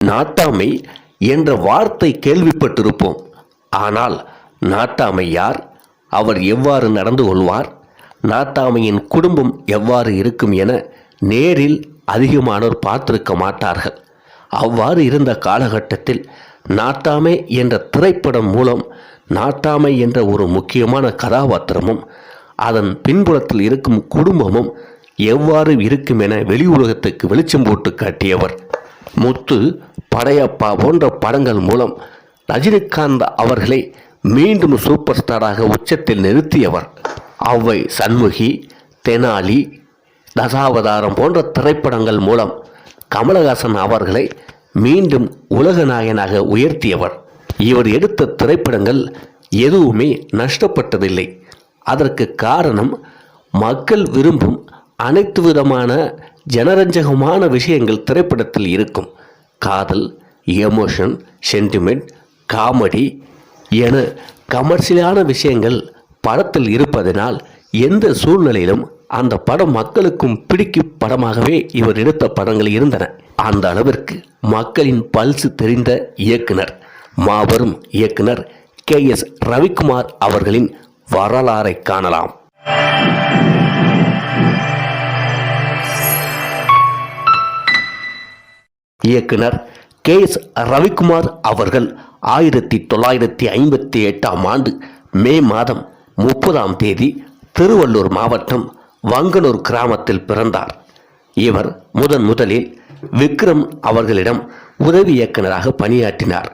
நாட்டாமை என்ற வார்த்தை கேள்விப்பட்டிருப்போம். ஆனால் நாட்டாமை யார்? அவர் எவ்வாறு நடந்து கொள்வார்? நாட்டாமையின் குடும்பம் எவ்வாறு இருக்கும் என நேரில் அதிகமானோர் பார்த்திருக்க மாட்டார்கள். அவ்வாறு இருந்த காலகட்டத்தில் நாட்டாமை என்ற திரைப்படம் மூலம் நாட்டாமை என்ற ஒரு முக்கியமான கதாபாத்திரமும் அதன் பின்புலத்தில் இருக்கும் குடும்பமும் எவ்வாறு இருக்கும் என வெளி உலகத்துக்கு வெளிச்சம் போட்டு காட்டியவர். முத்து படையப்பா போன்ற படங்கள் மூலம் ரஜினிகாந்த் அவர்களை மீண்டும் சூப்பர் ஸ்டாராக உச்சத்தில் நிறுத்தியவர். அவ்வை சண்முகி தெனாலி தசாவதாரம் போன்ற திரைப்படங்கள் மூலம் கமலஹாசன் அவர்களை மீண்டும் உலக நாயனாக உயர்த்தியவர். இவர் எடுத்த திரைப்படங்கள் எதுவுமே நஷ்டப்பட்டதில்லை. அதற்கு காரணம் மக்கள் விரும்பும் அனைத்து விதமான ஜனரஞ்சகமான விஷயங்கள் திரைப்படத்தில் இருக்கும். காதல் எமோஷன் சென்டிமெண்ட் காமெடி என கமர்ஷியலான விஷயங்கள் படத்தில் இருப்பதனால் எந்த சூழ்நிலையிலும் அந்த படம் மக்களுக்கும் பிடிக்கும் படமாகவே இவர் எடுத்த படங்கள் இருந்தன. அந்த அளவிற்கு மக்களின் பல்சு தெரிந்த இயக்குனர் மாபெரும் இயக்குனர் கே எஸ் ரவிக்குமார் அவர்களின் வரலாறை காணலாம். இயக்குனர் கே எஸ் ரவிக்குமார் அவர்கள் ஆயிரத்தி தொள்ளாயிரத்தி ஐம்பத்தி எட்டாம் ஆண்டு மே மாதம் முப்பதாம் தேதி திருவள்ளூர் மாவட்டம் வங்கனூர் கிராமத்தில் பிறந்தார். இவர் முதன் முதலில் விக்ரம் அவர்களிடம் உதவி இயக்குனராக பணியாற்றினார்.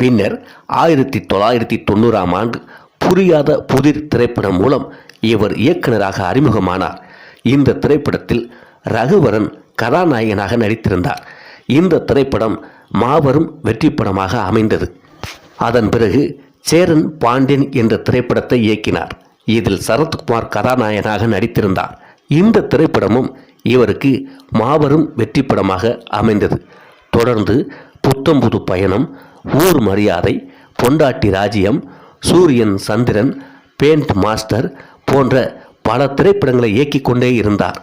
பின்னர் ஆயிரத்தி தொள்ளாயிரத்தி தொண்ணூறாம் ஆண்டு புரியாத புதிர் திரைப்படம் மூலம் இவர் இயக்குனராக அறிமுகமானார். இந்த திரைப்படத்தில் ரகுவரன் கதாநாயகனாக நடித்திருந்தார். இந்த திரைப்படம் மாபெரும் வெற்றி படமாக அமைந்தது. அதன் பிறகு சேரன் பாண்டியன் என்ற திரைப்படத்தை இயக்கினார். இதில் சரத்குமார் கதாநாயகனாக நடித்திருந்தார். இந்த திரைப்படமும் இவருக்கு மாபெரும் வெற்றி படமாக அமைந்தது. தொடர்ந்து புத்தம்புது பயணம் ஊர் மரியாதை பொண்டாட்டி ராஜ்யம் சூரியன் சந்திரன் பேண்ட் மாஸ்டர் போன்ற பல திரைப்படங்களை இயக்கிக் கொண்டே இருந்தார்.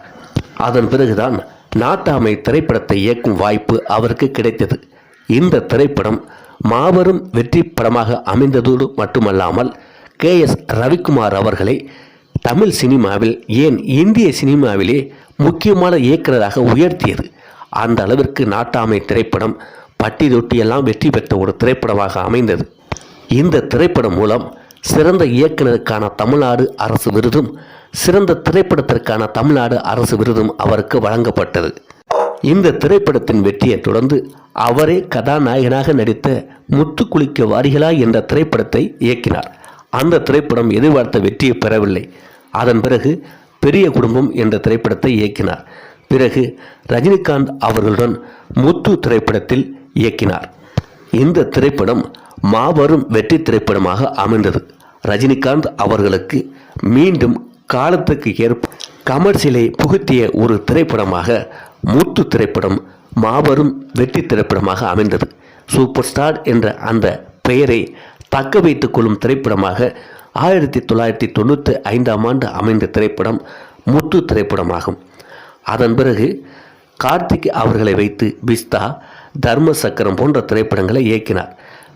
அதன் பிறகுதான் நாட்டாமை திரைப்படத்தை இயக்கும் வாய்ப்பு அவருக்கு கிடைத்தது. இந்த திரைப்படம் மாபெரும் வெற்றி படமாக அமைந்ததோடு மட்டுமல்லாமல் கே எஸ் ரவிக்குமார் அவர்களை தமிழ் சினிமாவில் ஏன் இந்திய சினிமாவிலே முக்கியமான இயக்குநராக உயர்த்தியது. அந்த அளவிற்கு நாட்டாமை திரைப்படம் பட்டி தொட்டியெல்லாம் வெற்றி பெற்ற ஒரு திரைப்படமாக அமைந்தது. இந்த திரைப்படம் மூலம் சிறந்த இயக்குனருக்கான தமிழ்நாடு அரசு விருதும் சிறந்த திரைப்படத்திற்கான தமிழ்நாடு அரசு விருதும் அவருக்கு வழங்கப்பட்டது. இந்த திரைப்படத்தின் வெற்றியை தொடர்ந்து அவரே கதாநாயகனாக நடித்த முத்து குளிக்க வாரிகளா என்ற திரைப்படத்தை இயக்கினார். அந்த திரைப்படம் எதிர்பார்த்த வெற்றியை பெறவில்லை. அதன் பிறகு பெரிய குடும்பம் என்ற திரைப்படத்தை இயக்கினார். பிறகு ரஜினிகாந்த் அவர்களுடன் முத்து திரைப்படத்தில் இயக்கினார். இந்த திரைப்படம் மாபெரும் வெற்றி திரைப்படமாக அமைந்தது. ரஜினிகாந்த் அவர்களுக்கு மீண்டும் காலத்துக்கு ஏற்ப கமர்ஷியலை புகுத்திய ஒரு திரைப்படமாக முத்து திரைப்படம் மாபெரும் வெற்றி திரைப்படமாக அமைந்தது. சூப்பர் ஸ்டார் என்ற அந்த பெயரை தக்க வைத்துக் கொள்ளும் திரைப்படமாக ஆயிரத்தி தொள்ளாயிரத்தி தொண்ணூற்றி ஐந்தாம் ஆண்டு அமைந்த திரைப்படம் முத்து திரைப்படமாகும். அதன் பிறகு கார்த்திக் அவர்களை வைத்து பிஸ்தா தர்ம சக்கரம் போன்ற திரைப்படங்களை இயக்கினார்.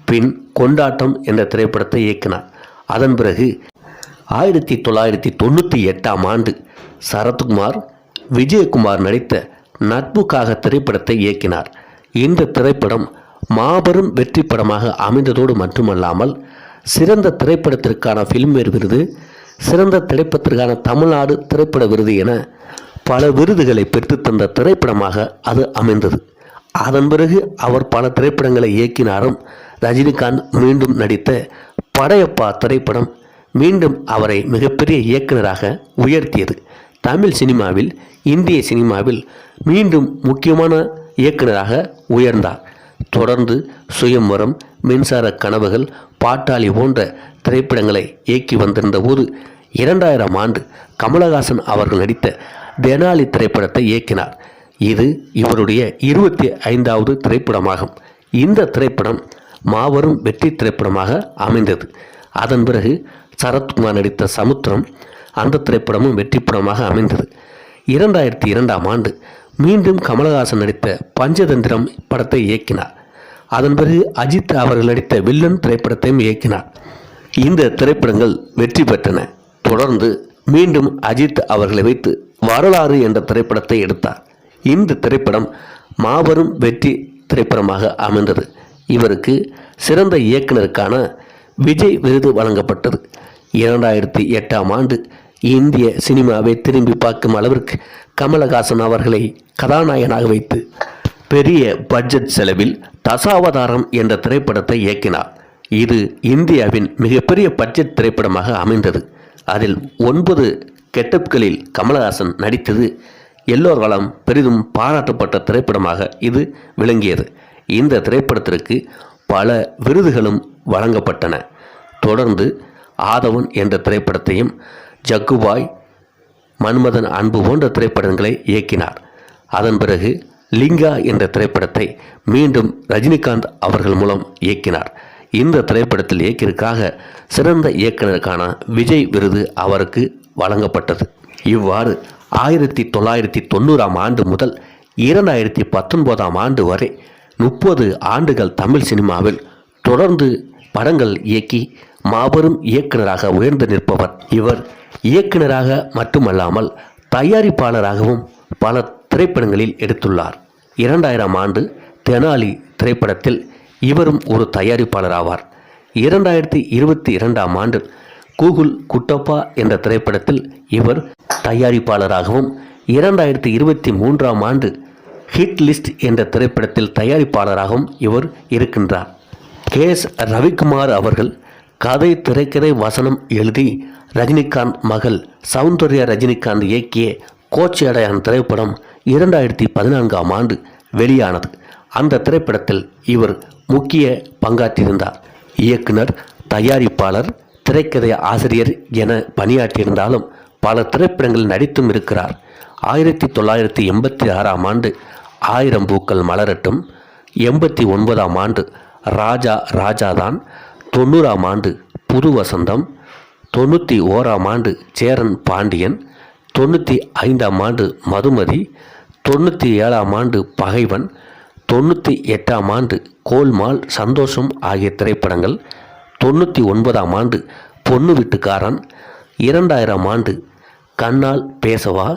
பின் கொண்டாட்டம் என்ற திரைப்படத்தை இயக்கினார். அதன் பிறகு ஆயிரத்தி தொள்ளாயிரத்தி தொண்ணூற்றி எட்டாம் ஆண்டு சரத்குமார் விஜயகுமார் நடித்த நட்புக்காக திரைப்படத்தை இயக்கினார். இந்த திரைப்படம் மாபெரும் வெற்றி படமாக அமைந்ததோடு மட்டுமல்லாமல் சிறந்த திரைப்படத்திற்கான ஃபில்ம்வேர் விருது சிறந்த திரைப்படத்திற்கான தமிழ்நாடு திரைப்பட விருது என பல விருதுகளை பெற்றுத்தந்த திரைப்படமாக அது அமைந்தது. அதன் பிறகு அவர் பல திரைப்படங்களை இயக்கினாரும் ரஜினிகாந்த் மீண்டும் நடித்த படையப்பா திரைப்படம் மீண்டும் அவரை மிகப்பெரிய இயக்குநராக உயர்த்தியது. தமிழ் சினிமாவில் இந்திய சினிமாவில் மீண்டும் முக்கியமான இயக்குநராக உயர்ந்தார். தொடர்ந்து சுயம்பரம் மின்சார கனவுகள் பாட்டாளி போன்ற திரைப்படங்களை இயக்கி வந்திருந்த போது இரண்டாயிரம் ஆண்டு கமலஹாசன் அவர்கள் நடித்த தெனாலி திரைப்படத்தை இயக்கினார். இது இவருடைய இருபத்தி ஐந்தாவது திரைப்படமாகும். இந்த திரைப்படம் மாபெரும் வெற்றி திரைப்படமாக அமைந்தது. அதன் பிறகு சரத்குமார் நடித்த சமுத்திரம் அந்த திரைப்படமும் வெற்றி படமாக அமைந்தது. இரண்டாயிரத்தி இரண்டாம் ஆண்டு மீண்டும் கமலஹாசன் நடித்த பஞ்சதந்திரம் படத்தை இயக்கினார். அதன் பிறகு அஜித் அவர்கள் நடித்த வில்லன் திரைப்படத்தையும் இயக்கினார். இந்த திரைப்படங்கள் வெற்றி பெற்றன. தொடர்ந்து மீண்டும் அஜித் அவர்களை வைத்து வரலாறு என்ற திரைப்படத்தை எடுத்தார். இந்த திரைப்படம் மாபெரும் வெற்றி திரைப்படமாக அமைந்தது. இவருக்கு சிறந்த இயக்குனருக்கான விஜய் விருது வழங்கப்பட்டது. இரண்டாயிரத்தி எட்டாம் ஆண்டு இந்திய சினிமாவை திரும்பி பார்க்கும் அளவிற்கு கமலஹாசன் அவர்களை கதாநாயகனாக வைத்து பெரிய பட்ஜெட் செலவில் தசாவதாரம் என்ற திரைப்படத்தை இயக்கினார். இது இந்தியாவின் மிகப்பெரிய பட்ஜெட் திரைப்படமாக அமைந்தது. அதில் ஒன்பது கெட்டப்களில் கமலஹாசன் நடித்தது. எல்லோர்களாலும் பெரிதும் பாராட்டப்பட்ட திரைப்படமாக இது விளங்கியது. இந்த திரைப்படத்திற்கு பல விருதுகளும் வழங்கப்பட்டன. தொடர்ந்து ஆதவன் என்ற திரைப்படத்தையும் ஜக்குபாய் மன்மதன் அன்பு போன்ற திரைப்படங்களை இயக்கினார். அதன் பிறகு லிங்கா என்ற திரைப்படத்தை மீண்டும் ரஜினிகாந்த் அவர்கள் மூலம் இயக்கினார். இந்த திரைப்படத்தில் இயக்கியதற்காக சிறந்த இயக்குனருக்கான விஜய் விருது அவருக்கு வழங்கப்பட்டது. இவ்வாறு ஆயிரத்தி தொள்ளாயிரத்தி தொண்ணூறாம் ஆண்டு முதல் இரண்டாயிரத்தி பத்தொன்பதாம் ஆண்டு வரை முப்பது ஆண்டுகள் தமிழ் சினிமாவில் தொடர்ந்து படங்கள் இயக்கி மாபெரும் இயக்குனராக உயர்ந்து நிற்பவர் இவர். இயக்குனராக மட்டுமல்லாமல் தயாரிப்பாளராகவும் பல திரைப்படங்களில் எடுத்துள்ளார். இரண்டாயிரம் ஆண்டு தெனாலி திரைப்படத்தில் இவரும் ஒரு தயாரிப்பாளர் ஆவார். இரண்டாயிரத்தி இருபத்தி இரண்டாம் ஆண்டு கூகுள் குட்டப்பா என்ற திரைப்படத்தில் இவர் தயாரிப்பாளராகவும் இரண்டாயிரத்தி இருபத்தி மூன்றாம் ஆண்டு ஹிட் லிஸ்ட் என்ற திரைப்படத்தில் தயாரிப்பாளராகவும் இவர் இருக்கின்றார். கே. எஸ். ரவிக்குமார் அவர்கள் கதை திரைக்கதை வசனம் எழுதி ரஜினிகாந்த் மகள் சௌந்தர்யா ரஜினிகாந்த் இயக்கிய கோச்சி அடையான் திரைப்படம் இரண்டாயிரத்தி பதினான்காம் ஆண்டு வெளியானது. அந்த திரைப்படத்தில் இவர் முக்கிய பங்காற்றியிருந்தார். இயக்குனர் தயாரிப்பாளர் திரைக்கதை ஆசிரியர் என பணியாற்றியிருந்தாலும் பல திரைப்படங்களில் நடித்தும் இருக்கிறார். ஆயிரத்தி தொள்ளாயிரத்தி எண்பத்தி ஆறாம் ஆண்டு ஆயிரம் பூக்கள் மலரட்டும். எண்பத்தி ஒன்பதாம் ஆண்டு ராஜா ராஜாதான். தொண்ணூறாம் ஆண்டு புது வசந்தம் தொண்ணூற்றி ஓராம் ஆண்டு சேரன் பாண்டியன். தொண்ணூற்றி ஐந்தாம் ஆண்டு மதுமதி. தொண்ணூற்றி ஏழாம் ஆண்டு பகைவன். தொண்ணூற்றி எட்டாம் ஆண்டு கோல்மால் சந்தோஷம் ஆகிய திரைப்படங்கள். தொண்ணூற்றி ஒன்பதாம் ஆண்டு பொண்ணு வீட்டுக்காரன். இரண்டாயிரம் ஆண்டு கண்ணால் பேசவா.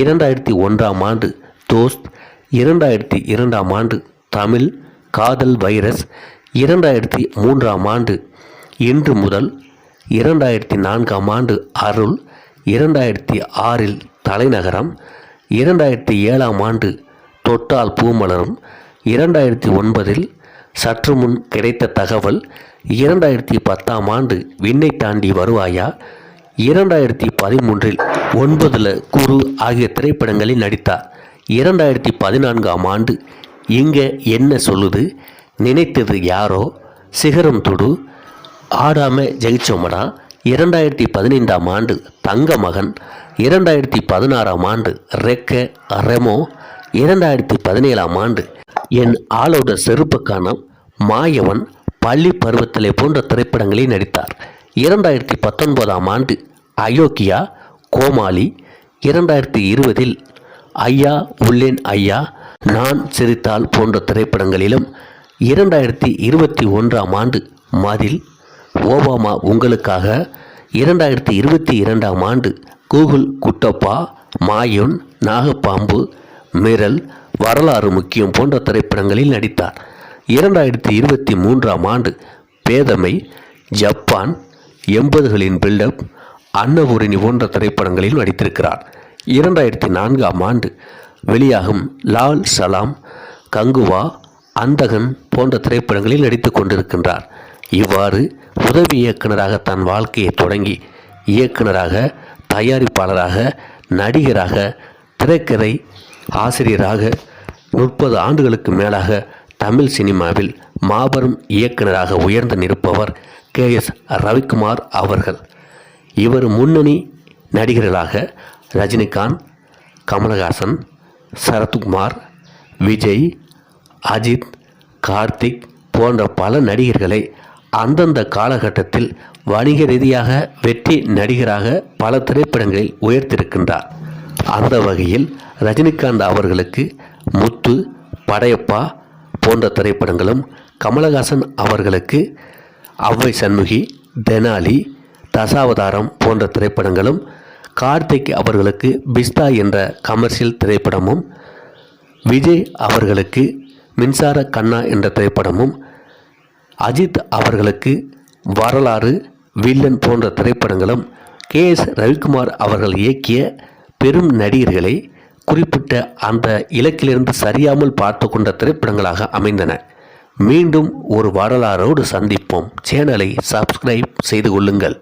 இரண்டாயிரத்தி ஒன்றாம் ஆண்டு தோஸ்த். இரண்டாயிரத்தி இரண்டாம் ஆண்டு தமிழ் காதல் வைரஸ். இரண்டாயிரத்தி மூன்றாம் ஆண்டு இன்று முதல் இரண்டாயிரத்தி நான்காம் ஆண்டு அருள். இரண்டாயிரத்தி ஆறில் தலைநகரம். இரண்டாயிரத்தி ஏழாம் ஆண்டு தொட்டால் பூமலரும் இரண்டாயிரத்தி ஒன்பதில் சற்று முன் கிடைத்த தகவல் இரண்டாயிரத்தி பத்தாம் ஆண்டு விண்ணை தாண்டி வருவாயா? இரண்டாயிரத்தி பதிமூன்றில் ஒன்பதில் குரு ஆகிய திரைப்படங்களில் நடித்தார். இரண்டாயிரத்தி பதினான்காம் ஆண்டு இங்கே என்ன சொல்லுது? நினைத்தது யாரோ? சிகரம் தொடு ஆடாம ஜெயிச்சோமடா? இரண்டாயிரத்தி பதினைந்தாம் ஆண்டு தங்க மகன் இரண்டாயிரத்தி பதினாறாம் ஆண்டு ரெக்க ரெமோ இரண்டாயிரத்தி பதினேழாம் ஆண்டு என் ஆளோட செருப்புக்கான மாயவன் பள்ளி பருவத்திலே போன்ற திரைப்படங்களில் நடித்தார். இரண்டாயிரத்தி பத்தொன்பதாம் ஆண்டு அயோக்கியா கோமாளி இரண்டாயிரத்தி இருபதில் ஐயா உள்ளேன் ஐயா நான் சிரித்தால் போன்ற திரைப்படங்களிலும் இரண்டாயிரத்தி இருபத்தி ஒன்றாம் ஆண்டு மதில் ஓபாமா உங்களுக்காக இரண்டாயிரத்தி இருபத்தி இரண்டாம் ஆண்டு கூகுள் குட்டப்பா மாயுன் நாகப்பாம்பு மிரல் வரலாறு முக்கியம் போன்ற திரைப்படங்களில் நடித்தார். இரண்டாயிரத்தி இருபத்தி மூன்றாம் ஆண்டு பேதமை ஜப்பான் எண்பதுகளின் பில்டப் அன்னபூரணி போன்ற திரைப்படங்களில் நடித்திருக்கிறார். இரண்டாயிரத்தி நான்காம் ஆண்டு வெளியாகும் லால் சலாம் கங்குவா அந்தகன் போன்ற திரைப்படங்களில் நடித்து கொண்டிருக்கின்றார். இவ்வாறு உதவி இயக்குனராக தன் வாழ்க்கையை தொடங்கி இயக்குனராக தயாரிப்பாளராக நடிகராக திரைக்கதை ஆசிரியராக முப்பது ஆண்டுகளுக்கு மேலாக தமிழ் சினிமாவில் மாபெரும் இயக்குநராக உயர்ந்து நிற்பவர் கே எஸ் ரவிக்குமார் அவர்கள். இவர் முன்னணி நடிகர்களாக ரஜினிகாந்த் கமலஹாசன் சரத்குமார் விஜய் அஜித் கார்த்திக் போன்ற பல நடிகர்களை அந்தந்த காலகட்டத்தில் வணிக ரீதியாக வெற்றி நடிகராக பல திரைப்படங்களில் உயர்த்திருக்கின்றார் அந்த வகையில் ரஜினிகாந்த் அவர்களுக்கு முத்து படையப்பா போன்ற திரைப்படங்களும் கமலஹாசன் அவர்களுக்கு அவ்வை சண்முகி தெனாலி தசாவதாரம் போன்ற திரைப்படங்களும் கார்த்திக் அவர்களுக்கு பிஸ்தா என்ற கமர்ஷியல் திரைப்படமும் விஜய் அவர்களுக்கு மின்சார கண்ணா என்ற திரைப்படமும் அஜித் அவர்களுக்கு வரலாறு வில்லன் போன்ற திரைப்படங்களும் கே எஸ் ரவிக்குமார் அவர்கள் இயக்கிய பெரும் நடிகர்களை குறிப்பிட்ட அந்த இலக்கிலிருந்து சரியாமல் பார்த்து கொண்ட திரைப்படங்களாக அமைந்தன. மீண்டும் ஒரு வரலாறோடு சந்திப்போம். சேனலை சப்ஸ்கிரைப் செய்து கொள்ளுங்கள்.